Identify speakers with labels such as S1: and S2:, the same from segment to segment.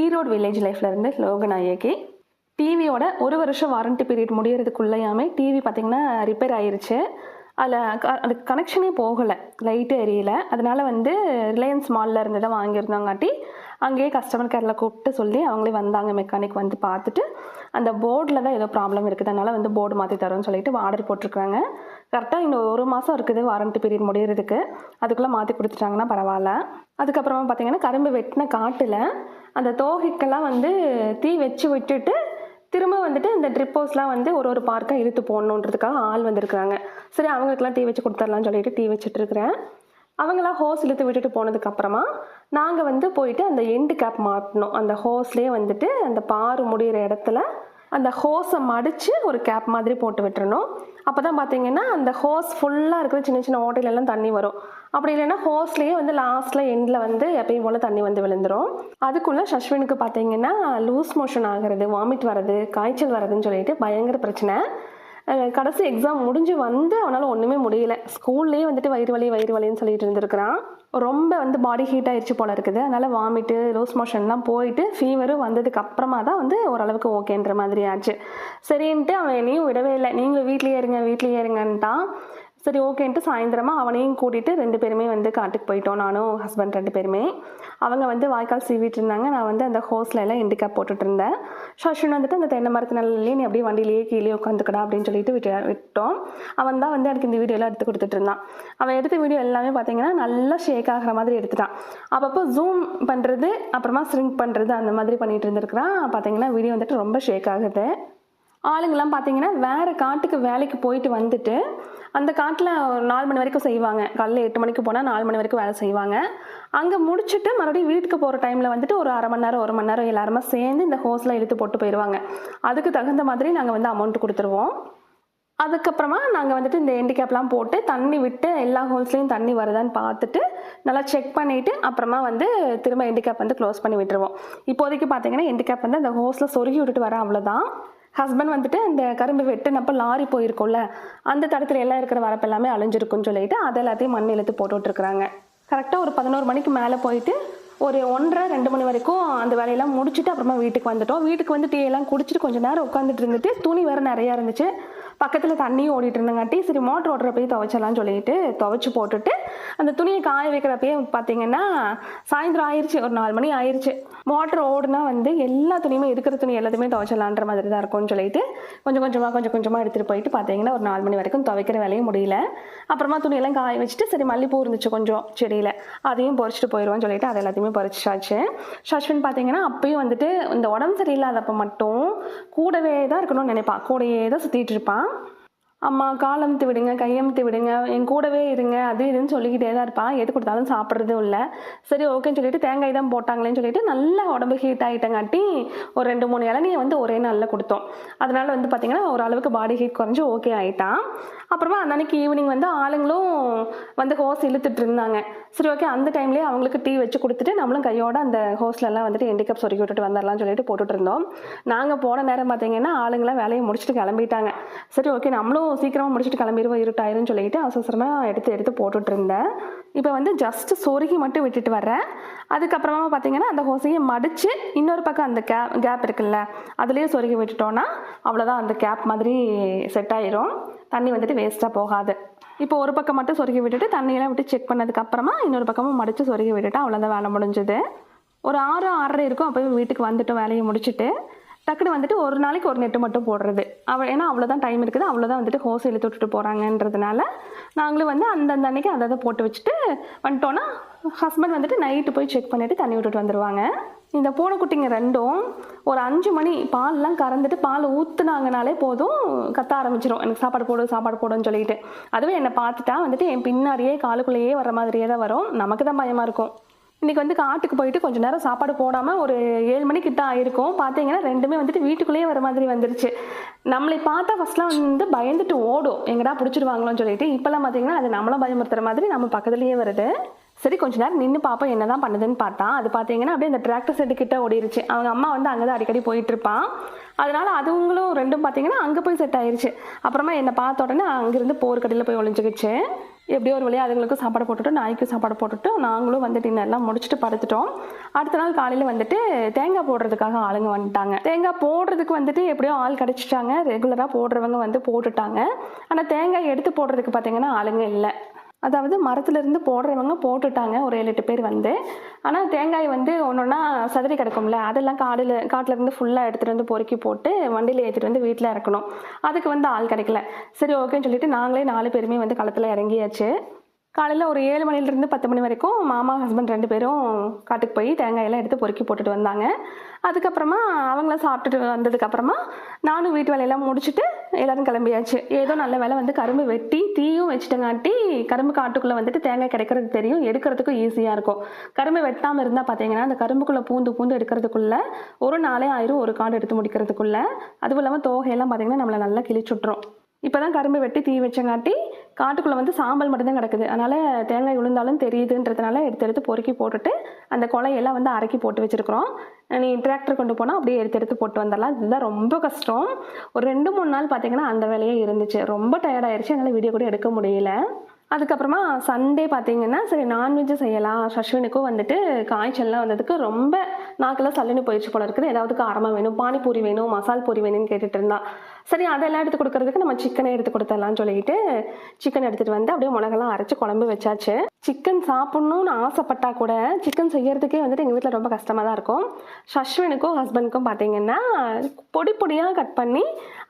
S1: Erode village லைஃப்லேருந்து இருந்து லோகநாயகி டிவியோட ஒரு வருஷம் வாரண்ட்டி பீரியட் முடியறதுக்குள்ளேயாமே டிவி பார்த்திங்கன்னா ரிப்பேர் ஆயிடுச்சு அதில் க அது கனெக்ஷனே போகலை லைட்டு எரியல அதனால் வந்து ரிலையன்ஸ் மாலில் இருந்து தான் வாங்கியிருந்தாங்காட்டி அங்கேயே கஸ்டமர் கேரில் கூப்பிட்டு சொல்லி அவங்களே வந்தாங்க மெக்கானிக் வந்து பார்த்துட்டு அந்த போர்டில் தான் ஏதோ ப்ராப்ளம் இருக்குது அதனால் வந்து போர்டு மாற்றி தரோம்னு சொல்லிட்டு ஆர்டர் போட்டிருக்காங்க கரெக்டாக இன்னும் ஒரு மாதம் இருக்குது வாரண்ட்டி பீரியட் முடிகிறதுக்கு அதுக்குள்ளே மாற்றி கொடுத்துட்டாங்கன்னா பரவாயில்ல அதுக்கப்புறமா பார்த்தீங்கன்னா கரும்பு வெட்டின காட்டில் அந்த தோகைக்கெல்லாம் வந்து தீ வச்சு விட்டுட்டு திரும்ப வந்துட்டு இந்த ட்ரிப் ஹவுஸ்லாம் வந்து ஒரு ஒரு பார்க்காக இழுத்து போடணுன்றதுக்காக ஆள் வந்திருக்கிறாங்க சரி அவங்களுக்குலாம் டீ வச்சு கொடுத்துர்லான்னு சொல்லிட்டு டீ வச்சுட்டு இருக்கிறேன் அவங்கள ஹோஸ் இழுத்து விட்டுட்டு போனதுக்கப்புறமா நாங்கள் வந்து போயிட்டு அந்த எண்டு கேப் மாட்டினோம் அந்த ஹோஸ்லேயே வந்துட்டு அந்த பாரு முடிகிற இடத்துல அந்த ஹோஸை மடித்து ஒரு கேப் மாதிரி போட்டு விட்டுறணும் அப்போ தான் பார்த்தீங்கன்னா அந்த ஹோஸ் ஃபுல்லாக இருக்கிற சின்ன சின்ன எல்லாம் தண்ணி வரும் அப்படி இல்லைன்னா ஹோஸ்லேயே வந்து லாஸ்ட்டில் எண்டில் வந்து எப்பயும் போல் தண்ணி வந்து விழுந்துடும் அதுக்குள்ளே சஷ்வினுக்கு பார்த்தீங்கன்னா லூஸ் மோஷன் ஆகிறது வாமிட் வர்றது காய்ச்சல் வர்றதுன்னு சொல்லிட்டு பயங்கர பிரச்சனை கடைசி எக்ஸாம் முடிஞ்சு வந்து அவனால் ஒன்றுமே முடியல ஸ்கூல்லேயே வந்துட்டு வயிறு வலி வயிறு வலின்னு சொல்லிட்டு இருந்திருக்கிறான் ரொம்ப வந்து பாடி ஹீட் ஆயிடுச்சு போல இருக்குது அதனால் வாமிட்டு லூஸ் மோஷன்லாம் போயிட்டு ஃபீவரும் வந்ததுக்கு அப்புறமா தான் வந்து ஓரளவுக்கு ஓகேன்ற மாதிரி ஆச்சு சரின்ட்டு அவன் இனியும் விடவே இல்லை நீங்களும் வீட்லேயே இருங்க வீட்லேயே இருங்கன்ட்டான் சரி ஓகேன்ட்டு சாயந்தரமாக அவனையும் கூட்டிகிட்டு ரெண்டு பேருமே வந்து காட்டுக்கு போயிட்டோம் நானும் ஹஸ்பண்ட் ரெண்டு பேருமே அவங்க வந்து வாய்க்கால் சீவிட்டு இருந்தாங்க நான் வந்து அந்த ஹோஸ்ல எல்லாம் இண்டிகா போட்டுட்டு இருந்தேன் ஷஷுன் வந்துட்டு அந்த தென்னை மரத்து நல்லே நீ அப்படியே வண்டியிலேயே கீழே உட்காந்துக்கடா அப்படின்னு சொல்லிட்டு விட்டு விட்டோம் அவன் தான் வந்து எனக்கு இந்த வீடியோலாம் எடுத்து கொடுத்துட்டு இருந்தான் அவன் எடுத்த வீடியோ எல்லாமே பார்த்தீங்கன்னா நல்லா ஷேக் ஆகிற மாதிரி எடுத்துட்டான் அப்பப்போ ஜூம் பண்ணுறது அப்புறமா ஸ்ரிங்க் பண்ணுறது அந்த மாதிரி பண்ணிகிட்டு இருந்திருக்கிறான் பார்த்தீங்கன்னா வீடியோ வந்துட்டு ரொம்ப ஷேக் ஆகுது ஆளுங்கள்லாம் பார்த்தீங்கன்னா வேறு காட்டுக்கு வேலைக்கு போயிட்டு வந்துட்டு அந்த காட்டில் நாலு மணி வரைக்கும் செய்வாங்க காலையில் எட்டு மணிக்கு போனால் நாலு மணி வரைக்கும் வேலை செய்வாங்க அங்கே முடிச்சுட்டு மறுபடியும் வீட்டுக்கு போகிற டைமில் வந்துட்டு ஒரு அரை மணி நேரம் ஒரு மணி நேரம் எல்லாருமே சேர்ந்து இந்த ஹோஸ்லாம் இழுத்து போட்டு போயிடுவாங்க அதுக்கு தகுந்த மாதிரி நாங்கள் வந்து அமௌண்ட் கொடுத்துருவோம் அதுக்கப்புறமா நாங்கள் வந்துட்டு இந்த ஹேண்டிகேப்லாம் போட்டு தண்ணி விட்டு எல்லா ஹோல்ஸ்லேயும் தண்ணி வருதான்னு பார்த்துட்டு நல்லா செக் பண்ணிவிட்டு அப்புறமா வந்து திரும்ப ஹேண்டிகேப் வந்து க்ளோஸ் பண்ணி விட்டுருவோம் இப்போதைக்கு பார்த்தீங்கன்னா ஹேண்டிகேப் வந்து அந்த ஹோல்ஸில் சொருகி விட்டுட்டு வர அவ்வளோதான் ஹஸ்பண்ட் வந்துட்டு அந்த கரும்பு வெட்டுனப்போ லாரி போயிருக்கோம்ல அந்த தடத்தில் எல்லாம் இருக்கிற வரப்பு எல்லாமே அழிஞ்சிருக்கும்னு சொல்லிட்டு அதை எல்லாத்தையும் மண் இழுத்து போட்டுட்ருக்குறாங்க கரெக்டாக ஒரு பதினோரு மணிக்கு மேலே போயிட்டு ஒரு ஒன்றரை ரெண்டு மணி வரைக்கும் அந்த வேலையெல்லாம் முடிச்சுட்டு அப்புறமா வீட்டுக்கு வந்துட்டோம் வீட்டுக்கு வந்து டீ எல்லாம் குடிச்சிட்டு கொஞ்சம் நேரம் உட்காந்துட்டு இருந்துட்டு துணி வேறு நிறையா இருந்துச்சு பக்கத்தில் தண்ணியும் ஓடிட்டு இருந்தங்காட்டி சரி மோட்ரு ஓடுறப்பையும் துவைச்சலாம்னு சொல்லிட்டு துவைச்சி போட்டுட்டு அந்த துணியை காய வைக்கிறப்பயே பார்த்தீங்கன்னா சாயந்தரம் ஆயிடுச்சு ஒரு நாலு மணி ஆயிடுச்சு மோட்ரு ஓடுனா வந்து எல்லா துணியுமே இருக்கிற துணி எல்லாத்தையுமே துவைச்சிடலான்ற மாதிரி தான் இருக்கும்னு சொல்லிட்டு கொஞ்சம் கொஞ்சமாக கொஞ்சம் கொஞ்சமாக எடுத்துகிட்டு போயிட்டு பார்த்தீங்கன்னா ஒரு நாலு மணி வரைக்கும் துவைக்கிற வேலையும் முடியல அப்புறமா துணியெல்லாம் காய வச்சுட்டு சரி மல்லிப்பூ இருந்துச்சு கொஞ்சம் செடியில் அதையும் பொறிச்சிட்டு போயிடுவோம்னு சொல்லிட்டு அதை எல்லாத்தையுமே பொறிச்சாச்சு ஷஷ்வின் பார்த்தீங்கன்னா அப்பயும் வந்துட்டு இந்த உடம்பு சரியில்லாதப்ப மட்டும் கூடவே தான் இருக்கணும்னு நினைப்பான் கூடையே தான் சுற்றிட்டு இருப்பான் அம்மா காலமுத்து விடுங்க கையமுத்து விடுங்க என் கூடவே இருங்க அது இதுன்னு சொல்லிக்கிட்டே தான் இருப்பான் எது கொடுத்தாலும் சாப்பிட்றதும் இல்லை சரி ஓகேன்னு சொல்லிட்டு தேங்காய் தான் போட்டாங்களேன்னு சொல்லிட்டு நல்லா உடம்பு ஹீட் ஆகிட்டங்காட்டி ஒரு ரெண்டு மூணு இளநியை வந்து ஒரே நாளில் கொடுத்தோம் அதனால் வந்து பார்த்திங்கன்னா ஓரளவுக்கு பாடி ஹீட் குறைஞ்சி ஓகே ஆகிட்டான் அப்புறமா அந்த அன்னைக்கு ஈவினிங் வந்து ஆளுங்களும் வந்து ஹோஸ் இழுத்துட்டு இருந்தாங்க சரி ஓகே அந்த டைம்லேயே அவங்களுக்கு டீ வச்சு கொடுத்துட்டு நம்மளும் கையோட அந்த ஹோஸ்லலாம் வந்துட்டு எண்டிகப் சொருக்கி விட்டுட்டு வந்துடலாம்னு சொல்லிட்டு போட்டுட்டு இருந்தோம் நாங்கள் போன நேரம் பார்த்தீங்கன்னா ஆளுங்களாம் வேலையை முடிச்சுட்டு கிளம்பிட்டாங்க சரி ஓகே நம்மளும் சீக்கிரமாக முடிச்சுட்டு கிளம்பிடுவோம் இருட்டாயிருன்னு சொல்லிட்டு அவசரமாக எடுத்து எடுத்து போட்டுட்ருந்தேன் இப்போ வந்து ஜஸ்ட் சொருகி மட்டும் விட்டுட்டு வரேன் அதுக்கப்புறமா பார்த்தீங்கன்னா அந்த ஹோசையை மடித்து இன்னொரு பக்கம் அந்த கேப் கேப் இருக்குல்ல அதுலேயே சொருகி விட்டுட்டோன்னா அவ்வளோதான் அந்த கேப் மாதிரி செட் ஆயிரும் தண்ணி வந்துட்டு வேஸ்ட்டாக போகாது இப்போ ஒரு பக்கம் மட்டும் சொருகி விட்டுட்டு தண்ணியெல்லாம் விட்டு செக் பண்ணதுக்கப்புறமா இன்னொரு பக்கமும் மடித்து சொருகி விட்டுட்டு அவ்வளோதான் வேலை முடிஞ்சுது ஒரு ஆறு ஆறரை இருக்கும் அப்போயும் வீட்டுக்கு வந்துட்டு வேலையை முடிச்சுட்டு டக்குனு வந்துட்டு ஒரு நாளைக்கு ஒரு நெட்டு மட்டும் போடுறது அவள் ஏன்னா அவ்வளோதான் டைம் இருக்குது அவ்வளோதான் வந்துட்டு ஹோஸ் எழுத்து விட்டுட்டு போகிறாங்கன்றதுனால நாங்களும் வந்து அந்தந்த அன்னைக்கு அதை அதை போட்டு வச்சுட்டு வந்துட்டோன்னா ஹஸ்பண்ட் வந்துட்டு நைட்டு போய் செக் பண்ணிவிட்டு தண்ணி விட்டுட்டு வந்துடுவாங்க இந்த பூனைக்குட்டிங்க ரெண்டும் ஒரு அஞ்சு மணி பால்லாம் கறந்துட்டு பால் ஊற்றுனாங்கனாலே போதும் கத்த ஆரம்பிச்சிடும் எனக்கு சாப்பாடு போடு சாப்பாடு போடுன்னு சொல்லிட்டு அதுவே என்னை பார்த்துட்டா வந்துட்டு என் பின்னாடியே காலுக்குள்ளேயே வர மாதிரியே தான் வரும் நமக்கு தான் பயமாக இருக்கும் இன்றைக்கி வந்து காட்டுக்கு போயிட்டு கொஞ்சம் நேரம் சாப்பாடு போடாமல் ஒரு ஏழு கிட்ட ஆயிருக்கும் பார்த்தீங்கன்னா ரெண்டுமே வந்துட்டு வீட்டுக்குள்ளேயே வர மாதிரி வந்துருச்சு நம்மளை பார்த்தா ஃபஸ்ட்லாம் வந்து பயந்துட்டு ஓடும் எங்கடா பிடிச்சிருவாங்களோன்னு சொல்லிட்டு இப்போல்லாம் பார்த்தீங்கன்னா அது நம்மளும் பயமுறுத்துற மாதிரி நம்ம பக்கத்துலேயே வருது சரி கொஞ்ச நேரம் நின்று பாப்பா என்ன தான் பண்ணுதுன்னு பார்த்தா அது பார்த்தீங்கன்னா அப்படியே அந்த டிராக்டர் செட்டு கிட்ட ஓடிருச்சு அவங்க அம்மா வந்து அங்கே தான் அடிக்கடி போயிட்டு இருப்பான் அதனால அதுவங்களும் ரெண்டும் பார்த்தீங்கன்னா அங்கே போய் செட் ஆயிருச்சு அப்புறமா என்னை பார்த்த உடனே அங்கேருந்து போர்க்கடையில் போய் ஒழிஞ்சுக்கிச்சு எப்படியோ ஒரு வழியாக அதுங்களுக்கும் சாப்பாடு போட்டுட்டு நாய்க்கும் சாப்பாடு போட்டுட்டு நாங்களும் வந்து டின்னர்லாம் முடிச்சுட்டு படுத்துட்டோம் அடுத்த நாள் காலையில் வந்துட்டு தேங்காய் போடுறதுக்காக ஆளுங்க வந்துட்டாங்க தேங்காய் போடுறதுக்கு வந்துட்டு எப்படியோ ஆள் கிடச்சிட்டாங்க ரெகுலராக போடுறவங்க வந்து போட்டுட்டாங்க ஆனால் தேங்காய் எடுத்து போடுறதுக்கு பார்த்தீங்கன்னா ஆளுங்க இல்லை அதாவது மரத்துலேருந்து போடுறவங்க போட்டுட்டாங்க ஒரு ஏழு எட்டு பேர் வந்து ஆனால் தேங்காய் வந்து ஒன்றுன்னா சதுரி கிடக்கும்ல அதெல்லாம் காடில் காட்டிலேருந்து ஃபுல்லாக எடுத்துகிட்டு வந்து பொறுக்கி போட்டு வண்டியில் ஏற்றிட்டு வந்து வீட்டில் இறக்கணும் அதுக்கு வந்து ஆள் கிடைக்கல சரி ஓகேன்னு சொல்லிட்டு நாங்களே நாலு பேருமே வந்து களத்தில் இறங்கியாச்சு காலையில் ஒரு ஏழு மணிலேருந்து பத்து மணி வரைக்கும் மாமா ஹஸ்பண்ட் ரெண்டு பேரும் காட்டுக்கு போய் தேங்காயெல்லாம் எடுத்து பொறுக்கி போட்டுட்டு வந்தாங்க அதுக்கப்புறமா அவங்களாம் சாப்பிட்டுட்டு வந்ததுக்கப்புறமா நானும் வீட்டு வேலையெல்லாம் முடிச்சுட்டு எல்லோரும் கிளம்பியாச்சு ஏதோ நல்ல வேலை வந்து கரும்பு வெட்டி தீயும் வச்சுட்டங்காட்டி கரும்பு காட்டுக்குள்ளே வந்துட்டு தேங்காய் கிடைக்கிறது தெரியும் எடுக்கிறதுக்கும் ஈஸியாக இருக்கும் கரும்பு வெட்டாமல் இருந்தால் பார்த்தீங்கன்னா அந்த கரும்புக்குள்ளே பூந்து பூந்து எடுக்கிறதுக்குள்ளே ஒரு நாளே ஆயிரும் ஒரு காடு எடுத்து முடிக்கிறதுக்குள்ளே அதுவும் இல்லாமல் தோகையெல்லாம் பார்த்தீங்கன்னா நம்மளை நல்லா கிழிச்சுட்றோம் இப்போ தான் கரும்பு வெட்டி தீ வச்சங்காட்டி காட்டுக்குள்ளே வந்து சாம்பல் மட்டும்தான் கிடக்குது அதனால் தேங்காய் விழுந்தாலும் தெரியுதுன்றதுனால எடுத்து எடுத்து பொறுக்கி போட்டுட்டு அந்த கொலையெல்லாம் வந்து அரைக்கி போட்டு வச்சுருக்குறோம் நீ டிராக்டர் கொண்டு போனால் அப்படியே எடுத்து எடுத்து போட்டு வந்துடலாம் இதுதான் ரொம்ப கஷ்டம் ஒரு ரெண்டு மூணு நாள் பார்த்திங்கன்னா அந்த வேலையே இருந்துச்சு ரொம்ப டயர்டாயிருச்சு என்னால் வீடியோ கூட எடுக்க முடியல அதுக்கப்புறமா சண்டே பார்த்தீங்கன்னா சரி நான்வெஜ் செய்யலாம் சஷ்வினுக்கும் வந்துட்டு காய்ச்சல்லாம் வந்ததுக்கு ரொம்ப நாக்கெல்லாம் சல்லுன்னு போயிடுச்சு போல இருக்குது ஏதாவது காரமாக வேணும் பானிபூரி வேணும் மசால் பூரி வேணும்னு கேட்டுட்டு இருந்தா சரி அதெல்லாம் எடுத்து கொடுக்கறதுக்கு நம்ம சிக்கனை எடுத்து கொடுத்துடலாம்னு சொல்லிட்டு சிக்கன் எடுத்துகிட்டு வந்து அப்படியே மிளகெல்லாம் அரைச்சி குழம்பு வச்சாச்சு சிக்கன் சாப்பிட்ணுன்னு ஆசைப்பட்டா கூட சிக்கன் செய்யறதுக்கே வந்துட்டு எங்கள் வீட்டில் ரொம்ப கஷ்டமாக தான் இருக்கும் சஷ்வினுக்கும் ஹஸ்பண்டுக்கும் பார்த்தீங்கன்னா பொடி பொடியாக கட் பண்ணி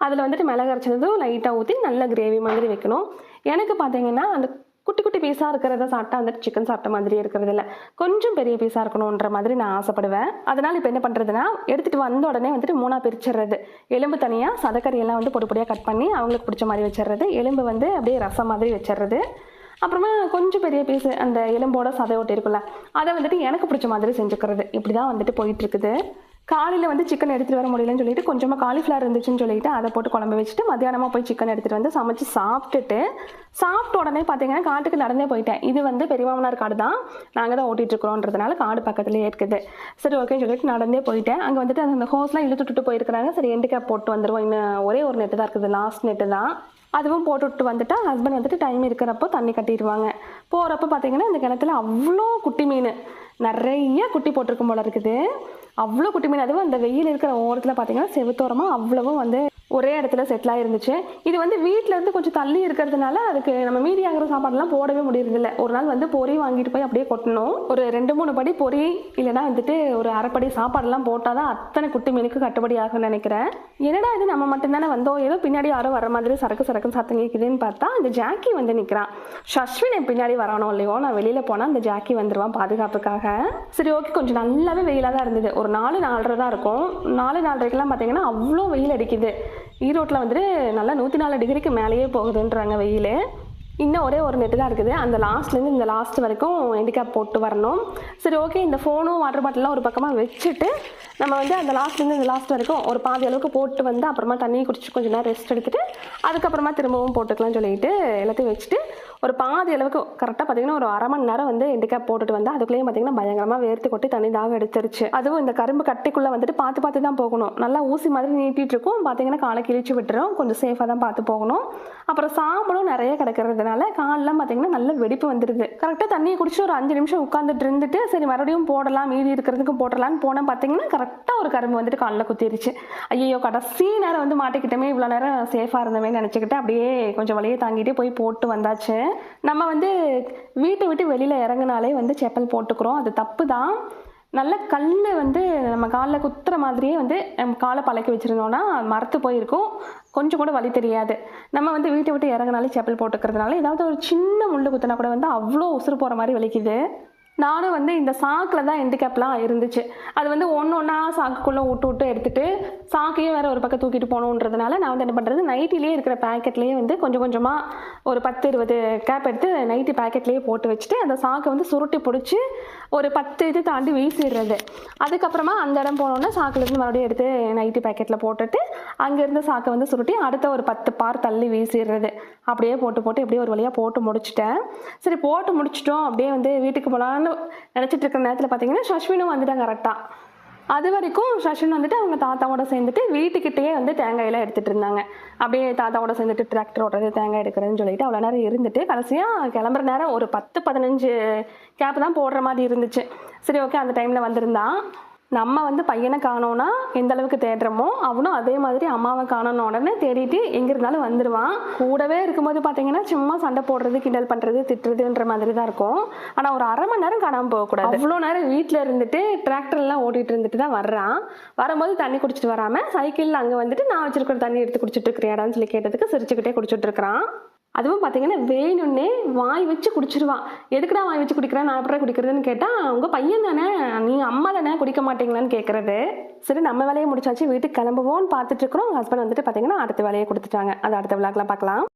S1: அதில் வந்துட்டு மிளகு அரைச்சதும் லைட்டாக ஊற்றி நல்ல கிரேவி மாதிரி வைக்கணும் எனக்கு பார்த்தீங்கன்னா அந்த குட்டி குட்டி பீஸாக இருக்கிறத சாப்பிட்டா அந்த சிக்கன் சாப்பிட்ட மாதிரி இருக்கிறது இல்லை கொஞ்சம் பெரிய பீஸாக இருக்கணுன்ற மாதிரி நான் ஆசைப்படுவேன் அதனால் இப்போ என்ன பண்ணுறதுன்னா எடுத்துகிட்டு வந்த உடனே வந்துட்டு மூணாக பிரிச்சிடுறது எலும்பு தனியாக சதக்கறியெல்லாம் வந்து பொடி பொடியாக கட் பண்ணி அவங்களுக்கு பிடிச்ச மாதிரி வச்சிடுறது எலும்பு வந்து அப்படியே ரசம் மாதிரி வச்சிடுறது அப்புறமா கொஞ்சம் பெரிய பீஸ் அந்த எலும்போட சதை ஓட்டி இருக்குல்ல அதை வந்துட்டு எனக்கு பிடிச்ச மாதிரி செஞ்சுக்கிறது இப்படி தான் வந்துட்டு போயிட்டுருக்குது காலையில் வந்து சிக்கன் எடுத்துகிட்டு வர முடியலன்னு சொல்லிட்டு கொஞ்சமாக காலிஃப்ளவர் இருந்துச்சுன்னு சொல்லிட்டு அதை போட்டு குழம்பு வச்சுட்டு மத்தியானமாக போய் சிக்கன் எடுத்துகிட்டு வந்து சமைச்சு சாப்பிட்டுட்டு சாப்பிட்ட உடனே பார்த்தீங்கன்னா காட்டுக்கு நடந்தே போயிட்டேன் இது வந்து பெரியமாமனார் காடு தான் நாங்கள் தான் ஓட்டிகிட்டு இருக்கிறோன்றதுனால காடு பக்கத்துலேயே இருக்குது சரி ஓகேன்னு சொல்லிட்டு நடந்தே போயிட்டேன் அங்கே வந்துட்டு அந்த ஹோஸ்லாம் இழுத்துட்டு போயிருக்கிறாங்க சரி எண்டு கேப் போட்டு வந்துடுவோம் இன்னும் ஒரே ஒரு நெட்டு தான் இருக்குது லாஸ்ட் நெட்டு தான் அதுவும் போட்டுவிட்டு வந்துட்டால் ஹஸ்பண்ட் வந்துட்டு டைம் இருக்கிறப்போ தண்ணி கட்டிடுவாங்க போகிறப்ப பார்த்தீங்கன்னா இந்த கிணத்துல அவ்வளோ குட்டி மீன் நிறைய குட்டி போட்டிருக்கும் போல இருக்குது அவ்வளோ குட்டி மீன் அதுவும் அந்த வெயில் இருக்கிற ஓரத்தில் பார்த்தீங்கன்னா செவத்தோரமாக அவ்வளவும் வந்து ஒரே இடத்துல செட்டில் ஆயிருந்துச்சு இது வந்து வீட்டில் இருந்து கொஞ்சம் தள்ளி இருக்கிறதுனால அதுக்கு நம்ம மீதி ஆகிற சாப்பாடுலாம் போடவே முடியறதில்ல ஒரு நாள் வந்து பொறி வாங்கிட்டு போய் அப்படியே கொட்டணும் ஒரு ரெண்டு மூணு படி பொறி இல்லைனா வந்துட்டு ஒரு அரைப்படி சாப்பாடுலாம் போட்டால் தான் அத்தனை குட்டி மீனுக்கு கட்டுப்படி ஆகும்னு நினைக்கிறேன் என்னடா இது நம்ம மட்டும்தானே வந்தோம் ஏதோ பின்னாடி யாரோ வர மாதிரி சரக்கு சரக்குன்னு சத்தம் கேட்குதுன்னு பார்த்தா அந்த ஜாக்கி வந்து நிற்கிறான் ஷஸ்வின் என் பின்னாடி வரணும் இல்லையோ நான் வெளியில் போனால் அந்த ஜாக்கி வந்துடுவான் பாதுகாப்புக்காக சரி ஓகே கொஞ்சம் நல்லாவே வெயிலாக தான் இருந்தது ஒரு நாலு நாலரை தான் இருக்கும் நாலு நாலரைக்கெல்லாம் பார்த்தீங்கன்னா அவ்வளோ வெயில் அடிக்குது ஈரோட்டில் வந்துட்டு நல்லா நூற்றி நாலு டிகிரிக்கு மேலேயே போகுதுன்றாங்க வெயில் இன்னும் ஒரே ஒரு நெட்டு தான் இருக்குது அந்த லாஸ்ட்லேருந்து இந்த லாஸ்ட் வரைக்கும் ஹேண்டிகேப் போட்டு வரணும் சரி ஓகே இந்த ஃபோனும் வாட்டர் பாட்டிலாம் ஒரு பக்கமாக வச்சுட்டு நம்ம வந்து அந்த லாஸ்ட்லேருந்து இந்த லாஸ்ட் வரைக்கும் ஒரு பாதி அளவுக்கு போட்டு வந்து அப்புறமா தண்ணியை குடிச்சு கொஞ்சம் நேரம் ரெஸ்ட் எடுத்துகிட்டு அதுக்கப்புறமா திரும்பவும் போட்டுக்கலாம்னு சொல்லிட்டு எல்லாத்தையும் வச்சுட்டு ஒரு பாதி அளவுக்கு கரெக்டாக பார்த்தீங்கன்னா ஒரு அரை மணி நேரம் வந்து இண்டிகேப் போட்டுட்டு வந்தால் அதுக்குள்ளேயும் பார்த்தீங்கன்னா பயங்கரமாக வேர்த்து கொட்டி தண்ணி தாக எடுத்துருச்சு அதுவும் இந்த கரும்பு கட்டிக்குள்ளே வந்துட்டு பார்த்து பார்த்து தான் போகணும் நல்லா ஊசி மாதிரி நீட்டிகிட்டு இருக்கும் பார்த்தீங்கன்னா காலை கிழிச்சு விட்டுரும் கொஞ்சம் சேஃபாக தான் பார்த்து போகணும் அப்புறம் சாம்பலும் நிறைய கிடக்கிறதுனால காலெலாம் பார்த்தீங்கன்னா நல்ல வெடிப்பு வந்துடுது கரெக்டாக தண்ணியை குடிச்சு ஒரு அஞ்சு நிமிஷம் உட்காந்துட்டு இருந்துட்டு சரி மறுபடியும் போடலாம் மீதி இருக்கிறதுக்கு போடலான்னு போனால் பார்த்தீங்கன்னா கரெக்டாக ஒரு கரும்பு வந்துட்டு காலில் குத்திருச்சு ஐயோ கடைசி நேரம் வந்து மாட்டிக்கிட்டமே இவ்வளோ நேரம் சேஃபாக இருந்தமே நினச்சிக்கிட்டு அப்படியே கொஞ்சம் வழியை தாங்கிட்டே போய் போட்டு வந்தாச்சு நம்ம வந்து வீட்டை விட்டு வெளியில் இறங்கினாலே வந்து செப்பல் போட்டுக்கிறோம் அது தப்பு தான் நல்ல கல் வந்து நம்ம காலில் குத்துற மாதிரியே வந்து நம்ம காலை பழக்கி வச்சுருந்தோன்னா மரத்து போயிருக்கும் கொஞ்சம் கூட வழி தெரியாது நம்ம வந்து வீட்டை விட்டு இறங்கினாலே செப்பல் போட்டுக்கிறதுனால ஏதாவது ஒரு சின்ன முள் குத்தினா கூட வந்து அவ்வளோ உசுறு போகிற மாதிரி வலிக்குது நானும் வந்து இந்த சாக்கில் தான் எண்டு கேப்லாம் இருந்துச்சு அது வந்து ஒன்று ஒன்றா சாக்குக்குள்ளே விட்டு விட்டு எடுத்துகிட்டு சாக்கையும் வேறு ஒரு பக்கம் தூக்கிட்டு போகணுன்றதுனால நான் வந்து என்ன பண்ணுறது நைட்டிலேயே இருக்கிற பேக்கெட்லேயே வந்து கொஞ்சம் கொஞ்சமாக ஒரு பத்து இருபது கேப் எடுத்து நைட்டி பேக்கெட்லேயே போட்டு வச்சுட்டு அந்த சாக்கை வந்து சுருட்டி பிடிச்சி ஒரு பத்து இது தாண்டி வீசிடுறது அதுக்கப்புறமா அந்த இடம் போனோன்னா சாக்குலேருந்து மறுபடியும் எடுத்து நைட்டி பேக்கெட்டில் போட்டுட்டு அங்கேருந்து சாக்கை வந்து சுருட்டி அடுத்த ஒரு பத்து பார் தள்ளி வீசிடுறது அப்படியே போட்டு போட்டு எப்படியே ஒரு வழியாக போட்டு முடிச்சிட்டேன் சரி போட்டு முடிச்சிட்டோம் அப்படியே வந்து வீட்டுக்கு போகலான்னு நினச்சிட்டு இருக்கிற நேரத்தில் பார்த்தீங்கன்னா ஷஷ்வினும் வந்துட்டேன் கரெக்டாக அது வரைக்கும் சஷின் வந்துட்டு அவங்க தாத்தாவோட சேர்ந்துட்டு வீட்டுக்கிட்டேயே வந்து தேங்காயெல்லாம் எடுத்துகிட்டு இருந்தாங்க அப்படியே தாத்தாவோட சேர்ந்துட்டு டிராக்டர் ஓடுறது தேங்காய் எடுக்கிறதுன்னு சொல்லிட்டு அவ்வளோ நேரம் இருந்துட்டு கடைசியாக கிளம்புற நேரம் ஒரு பத்து பதினஞ்சு கேப் தான் போடுற மாதிரி இருந்துச்சு சரி ஓகே அந்த டைமில் வந்திருந்தான் நம்ம வந்து பையனை காணோன்னா எந்த அளவுக்கு தேடுறோமோ அவனும் அதே மாதிரி அம்மாவை காணணும் உடனே தேடிட்டு எங்க இருந்தாலும் வந்துடுவான் கூடவே இருக்கும்போது பார்த்தீங்கன்னா சும்மா சண்டை போடுறது கிண்டல் பண்றது திட்டுறதுன்ற மாதிரி தான் இருக்கும் ஆனா ஒரு அரை மணி நேரம் காணாமல் போகக்கூடாது இவ்வளோ நேரம் வீட்டில் இருந்துட்டு டிராக்டர் எல்லாம் ஓடிட்டு இருந்துட்டு தான் வர்றான் வரும்போது தண்ணி குடிச்சிட்டு வராம சைக்கிள்ல அங்க வந்துட்டு நான் வச்சிருக்கிற தண்ணி எடுத்து குடிச்சிட்டு இருக்கிறேன் சொல்லி கேட்டதுக்கு சிரிச்சுக்கிட்டே குடிச்சிட்டு இருக்கிறான் அதுவும் பார்த்தீங்கன்னா வேணும்னே வாய் வச்சு குடிச்சிருவான் எதுக்குடா வாய் வச்சு குடிக்கிறேன் நான் எப்படி குடிக்கிறதுன்னு கேட்டால் உங்கள் பையன் தானே நீ அம்மா தானே குடிக்க மாட்டீங்களான்னு கேட்குறது சரி நம்ம வேலையை முடிச்சாச்சு வீட்டுக்கு கிளம்புவோம்னு பார்த்துட்டு இருக்கிறோம் ஹஸ்பண்ட் வந்துட்டு பார்த்தீங்கன்னா அடுத்த வேலையை கொடுத்துட்டாங்க அது அடுத்த விழாக்கெலாம் பார்க்கலாம்